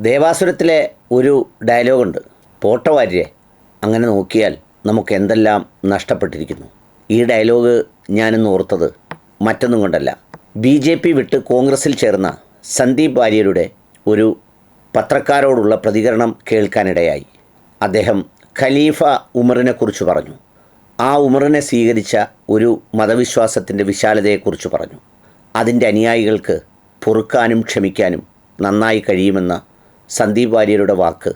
ദേവാസുരത്തിലെ ഒരു ഡയലോഗുണ്ട്. പോട്ട വാര്യരെ അങ്ങനെ നോക്കിയാൽ നമുക്ക് എന്തെല്ലാം നഷ്ടപ്പെട്ടിരിക്കുന്നു. ഈ ഡയലോഗ് ഞാനിന്ന് ഓർത്തത് മറ്റൊന്നും കൊണ്ടല്ല. ബി ജെ പി വിട്ട് കോൺഗ്രസിൽ ചേർന്ന സന്ദീപ് വാര്യരുടെ ഒരു പത്രക്കാരോടുള്ള പ്രതികരണം കേൾക്കാനിടയായി. അദ്ദേഹം ഖലീഫ ഉമറിനെക്കുറിച്ച് പറഞ്ഞു. ആ ഉമറിനെ സ്വീകരിച്ച ഒരു മതവിശ്വാസത്തിന്റെ വിശാലതയെക്കുറിച്ച് പറഞ്ഞു. അതിന്റെ അനുയായികൾക്ക് പൊറുക്കാനും ക്ഷമിക്കാനും നന്നായി കഴിയുമെന്ന സന്ദീപ് വാര്യരുടെ വാക്ക്.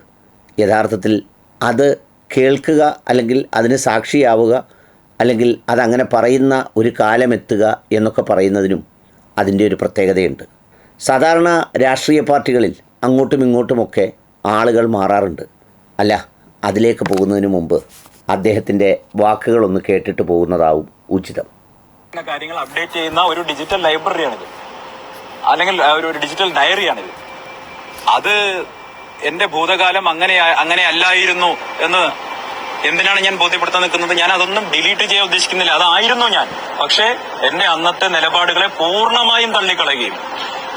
യഥാർത്ഥത്തിൽ അത് കേൾക്കുക അല്ലെങ്കിൽ അതിന് സാക്ഷിയാവുക അല്ലെങ്കിൽ അതങ്ങനെ പറയുന്ന ഒരു കാലമെത്തുക എന്നൊക്കെ പറയുന്നതിനും അതിന്റെ ഒരു പ്രത്യേകതയുണ്ട്. സാധാരണ രാഷ്ട്രീയ പാർട്ടികളിൽ അങ്ങോട്ടും ഇങ്ങോട്ടുമൊക്കെ ആളുകൾ മാറാറുണ്ട്. അല്ല അതിലേക്ക് പോകുന്നതിന് മുമ്പ് അദ്ദേഹത്തിന്റെ വാക്കുകളൊന്ന് കേട്ടിട്ട് പോകുന്നതാവും ഉചിതം. കാര്യങ്ങൾ അപ്ഡേറ്റ് ചെയ്യുന്ന ഒരു ഡിജിറ്റൽ ലൈബ്രറിയാണിത്. അല്ലെങ്കിൽ ഒരു ഡിജിറ്റൽ ഡയറിയാണിത്. അത് എന്റെ ഭൂതകാലം അങ്ങനെ അങ്ങനെ അല്ലായിരുന്നു എന്ന് എന്തിനാണ് ഞാൻ ബോധ്യപ്പെടുത്താൻ നിൽക്കുന്നത്? ഞാൻ അതൊന്നും ഡിലീറ്റ് ചെയ്യാൻ ഉദ്ദേശിക്കുന്നില്ല. അതായിരുന്നു ഞാൻ. പക്ഷേ എന്റെ അന്നത്തെ നിലപാടുകളെ പൂർണമായും തള്ളിക്കളയുകയും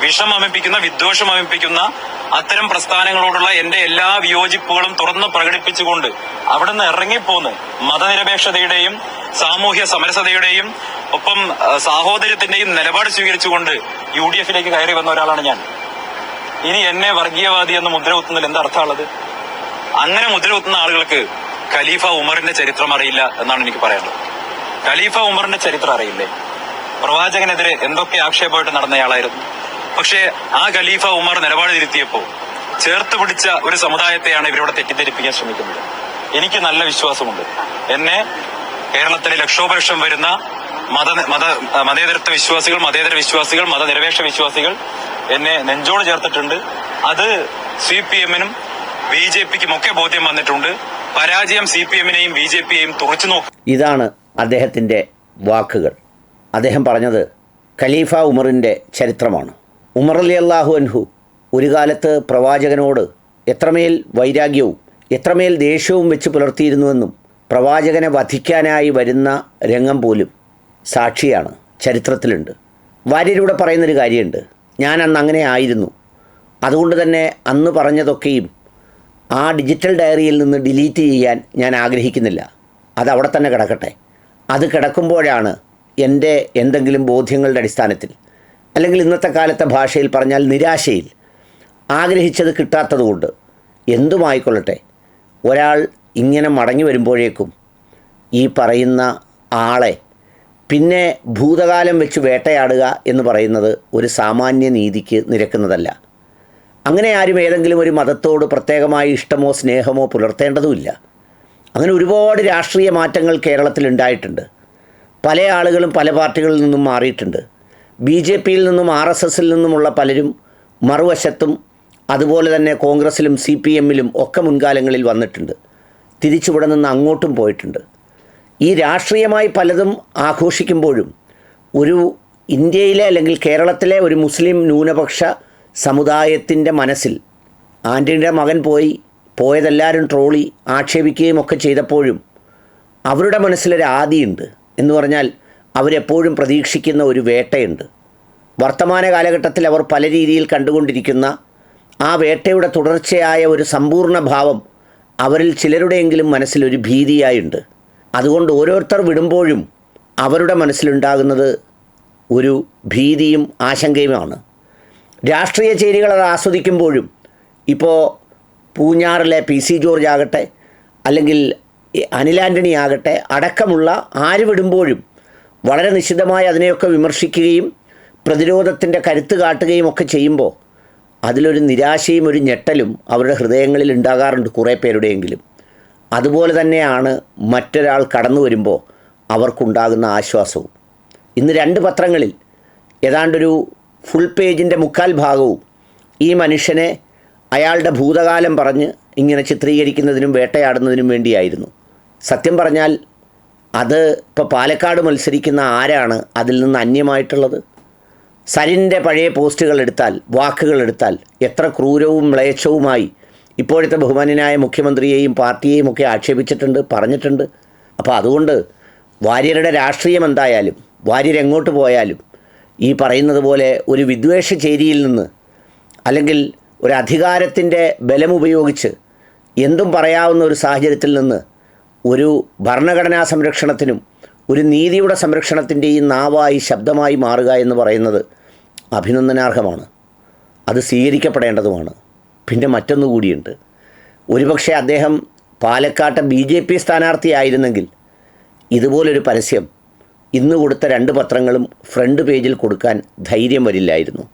വിഷം അമിപ്പിക്കുന്ന വിദ്വേഷം അമിപ്പിക്കുന്ന അത്തരം പ്രസ്ഥാനങ്ങളോടുള്ള എന്റെ എല്ലാ വിയോജിപ്പുകളും തുറന്ന് പ്രകടിപ്പിച്ചുകൊണ്ട് അവിടെ നിന്ന് ഇറങ്ങിപ്പോന്ന് മതനിരപേക്ഷതയുടെയും സാമൂഹ്യ സമരസതയുടെയും ഒപ്പം സാഹോദര്യത്തിന്റെയും നിലപാട് സ്വീകരിച്ചുകൊണ്ട് യു ഡി എഫിലേക്ക് കയറി വന്ന ഒരാളാണ് ഞാൻ. ഇനി എന്നെ വർഗീയവാദി എന്ന് മുദ്ര കുത്തുന്നതിൽ എന്താ അർത്ഥമുള്ളത്? അങ്ങനെ മുദ്ര കുത്തുന്ന ആളുകൾക്ക് ഖലീഫ ഉമറിന്റെ ചരിത്രം അറിയില്ല എന്നാണ് എനിക്ക് പറയാനുള്ളത്. ഖലീഫ ഉമറിന്റെ ചരിത്രം അറിയില്ലേ? പ്രവാചകനെതിരെ എന്തൊക്കെ ആക്ഷേപമായിട്ട് നടന്നയാളായിരുന്നു. പക്ഷേ ആ ഖലീഫ ഉമർ നിലപാട് തിരുത്തിയപ്പോ ചേർത്ത് പിടിച്ച ഒരു സമുദായത്തെയാണ് ഇവരിവിടെ തെറ്റിദ്ധരിപ്പിക്കാൻ ശ്രമിക്കുന്നത്. എനിക്ക് നല്ല വിശ്വാസമുണ്ട്. എന്നെ കേരളത്തിലെ ലക്ഷോപലക്ഷം വരുന്ന മത മത മതേതരത്വ വിശ്വാസികൾ മതേതര വിശ്വാസികൾ മതനിരപേക്ഷ വിശ്വാസികൾ എന്നെ നെഞ്ചോട് ചേർത്തിട്ടുണ്ട്. അത് സി പി എമ്മിനും ബി ജെ പിക്കും ഒക്കെ ബോധ്യം വന്നിട്ടുണ്ട്. പരാജയം സി പി എമ്മിനെയും ബി ജെ പിയെയും തുറച്ചു നോക്കും ഇതാണ് അദ്ദേഹത്തിന്റെ വാക്കുകൾ. അദ്ദേഹം പറഞ്ഞത് ഖലീഫ ഉമറിന്റെ ചരിത്രമാണ്. ഉമർ അലി അള്ളാഹു അൻഹു ഒരു കാലത്ത് പ്രവാചകനോട് എത്രമേൽ വൈരാഗ്യവും എത്രമേൽ ദേഷ്യവും വെച്ച് പുലർത്തിയിരുന്നുവെന്നും പ്രവാചകനെ വധിക്കാനായി വരുന്ന രംഗം പോലും സാക്ഷിയാണ് ചരിത്രത്തിലുണ്ട്. വാര്യരൂടെ പറയുന്നൊരു കാര്യമുണ്ട്. ഞാൻ അന്ന് അങ്ങനെ ആയിരുന്നു. അതുകൊണ്ട് തന്നെ അന്ന് പറഞ്ഞതൊക്കെയും ആ ഡിജിറ്റൽ ഡയറിയിൽ നിന്ന് ഡിലീറ്റ് ചെയ്യാൻ ഞാൻ ആഗ്രഹിക്കുന്നില്ല. അത് അവിടെ തന്നെ കിടക്കട്ടെ. അത് കിടക്കുമ്പോഴാണ് എന്റെ എന്തെങ്കിലും ബോധ്യങ്ങളുടെ അടിസ്ഥാനത്തിൽ അല്ലെങ്കിൽ ഇന്നത്തെ കാലത്തെ ഭാഷയിൽ പറഞ്ഞാൽ നിരാശയിൽ ആഗ്രഹിച്ചത് കിട്ടാത്തതുകൊണ്ട് എന്തുമായിക്കൊള്ളട്ടെ? ഒരാൾ ഇങ്ങനെ മടങ്ങി വരുമ്പോഴേക്കും ഈ പറയുന്ന ആളെ പിന്നെ ഭൂതകാലം വെച്ച് വേട്ടയാടുക എന്ന് പറയുന്നത് ഒരു സാമാന്യ നീതിക്ക് നിരക്കുന്നതല്ല. അങ്ങനെ ആരും ഏതെങ്കിലും ഒരു മതത്തോട് പ്രത്യേകമായി ഇഷ്ടമോ സ്നേഹമോ പുലർത്തേണ്ടതുമില്ല. അങ്ങനെ ഒരുപാട് രാഷ്ട്രീയ മാറ്റങ്ങൾ കേരളത്തിൽ ഉണ്ടായിട്ടുണ്ട്. പല ആളുകളും പല പാർട്ടികളിൽ നിന്നും മാറിയിട്ടുണ്ട്. ബി ജെ പിയിൽ നിന്നും ആർ എസ് എസിൽ നിന്നുമുള്ള പലരും മറുവശത്തും അതുപോലെ തന്നെ കോൺഗ്രസിലും സി പി എമ്മിലും ഒക്കെ മുൻകാലങ്ങളിൽ വന്നിട്ടുണ്ട്. തിരിച്ചിവിടെ നിന്ന് അങ്ങോട്ടും പോയിട്ടുണ്ട്. ഈ രാഷ്ട്രീയമായി പലതും ആഘോഷിക്കുമ്പോഴും ഒരു ഇന്ത്യയിലെ അല്ലെങ്കിൽ കേരളത്തിലെ ഒരു മുസ്ലിം ന്യൂനപക്ഷ സമുദായത്തിന്റെ മനസ്സിൽ ആന്റണിയുടെ മകൻ പോയി പോയതെല്ലാവരും ട്രോളി ആക്ഷേപിക്കുകയും ഒക്കെ ചെയ്തപ്പോഴും അവരുടെ മനസ്സിലൊരു ആദിയുണ്ട് എന്ന് പറഞ്ഞാൽ അവരെപ്പോഴും പ്രതീക്ഷിക്കുന്ന ഒരു വേട്ടയുണ്ട്. വർത്തമാന കാലഘട്ടത്തിൽ അവർ പല രീതിയിൽ കണ്ടുകൊണ്ടിരിക്കുന്ന ആ വേട്ടയുടെ തുടർച്ചയായ ഒരു സമ്പൂർണ ഭാവം അവരിൽ ചിലരുടെയെങ്കിലും മനസ്സിലൊരു ഭീതിയായുണ്ട്. അതുകൊണ്ട് ഓരോരുത്തർ വിടുമ്പോഴും അവരുടെ മനസ്സിലുണ്ടാകുന്നത് ഒരു ഭീതിയും ആശങ്കയുമാണ്. രാഷ്ട്രീയ ചേരികൾ അത് ആസ്വദിക്കുമ്പോഴും ഇപ്പോൾ പൂഞ്ഞാറിലെ പി സി ജോർജ് ആകട്ടെ അല്ലെങ്കിൽ അനിൽ ആന്റണി ആകട്ടെ അടക്കമുള്ള ആര് വിടുമ്പോഴും വളരെ നിശിതമായി അതിനെയൊക്കെ വിമർശിക്കുകയും പ്രതിരോധത്തിന്റെ കരുത്ത് കാട്ടുകയും ഒക്കെ ചെയ്യുമ്പോൾ അതിലൊരു നിരാശയും ഒരു ഞെട്ടലും അവരുടെ ഹൃദയങ്ങളിൽ ഉണ്ടാകാറുണ്ട് കുറേ പേരുടെയെങ്കിലും. അതുപോലെ തന്നെയാണ് മറ്റൊരാൾ കടന്നു വരുമ്പോൾ അവർക്കുണ്ടാകുന്ന ആശ്വാസവും. ഇന്ന് രണ്ട് പത്രങ്ങളിൽ ഏതാണ്ടൊരു ഫുൾ പേജിന്റെ മുക്കാൽ ഭാഗവും ഈ മനുഷ്യനെ അയാളുടെ ഭൂതകാലം പറഞ്ഞ് ഇങ്ങനെ ചിത്രീകരിക്കുന്നതിനും വേട്ടയാടുന്നതിനും വേണ്ടിയായിരുന്നു. സത്യം പറഞ്ഞാൽ അത് ഇപ്പോൾ പാലക്കാട് മത്സരിക്കുന്ന ആരാണ് അതിൽ നിന്ന് അന്യമായിട്ടുള്ളത്? സരിന്റെ പഴയ പോസ്റ്റുകൾ എടുത്താൽ വാക്കുകൾ എടുത്താൽ എത്ര ക്രൂരവും മ്ലേച്ഛവുമായി ഇപ്പോഴത്തെ ബഹുമാന്യനായ മുഖ്യമന്ത്രിയെയും പാർട്ടിയെയും ഒക്കെ ആക്ഷേപിച്ചിട്ടുണ്ട് പറഞ്ഞിട്ടുണ്ട്. അപ്പോൾ അതുകൊണ്ട് വാര്യരുടെ രാഷ്ട്രീയം എന്തായാലും വാര്യരെങ്ങോട്ട് പോയാലും ഈ പറയുന്നത് പോലെ ഒരു വിദ്വേഷ ചേരിയിൽ നിന്ന് അല്ലെങ്കിൽ ഒരു അധികാരത്തിന്റെ ബലമുപയോഗിച്ച് എന്തും പറയാവുന്ന ഒരു സാഹചര്യത്തിൽ നിന്ന് ഒരു ഭരണഘടനാ സംരക്ഷണത്തിനും ഒരു നീതിയുടെ സംരക്ഷണത്തിന്റെയും നാവായി ശബ്ദമായി മാറുക എന്ന് പറയുന്നത് അഭിനന്ദനാർഹമാണ്. അത് സ്വീകരിക്കപ്പെടേണ്ടതുമാണ്. പിന്നെ മറ്റൊന്നു കൂടിയുണ്ട്. ഒരുപക്ഷെ അദ്ദേഹം പാലക്കാട്ട് ബി ജെ പി സ്ഥാനാർത്ഥിയായിരുന്നെങ്കിൽ ഇതുപോലൊരു പരസ്യം ഇന്ന് കൊടുത്ത രണ്ട് പത്രങ്ങളും ഫ്രണ്ട് പേജിൽ കൊടുക്കാൻ ധൈര്യം വരില്ലായിരുന്നു.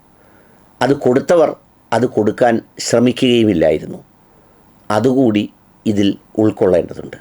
അത് കൊടുത്തവർ അത് കൊടുക്കാൻ ശ്രമിക്കുകയുമില്ലായിരുന്നു. അതുകൂടി ഇതിൽ ഉൾക്കൊള്ളേണ്ടതുണ്ട്.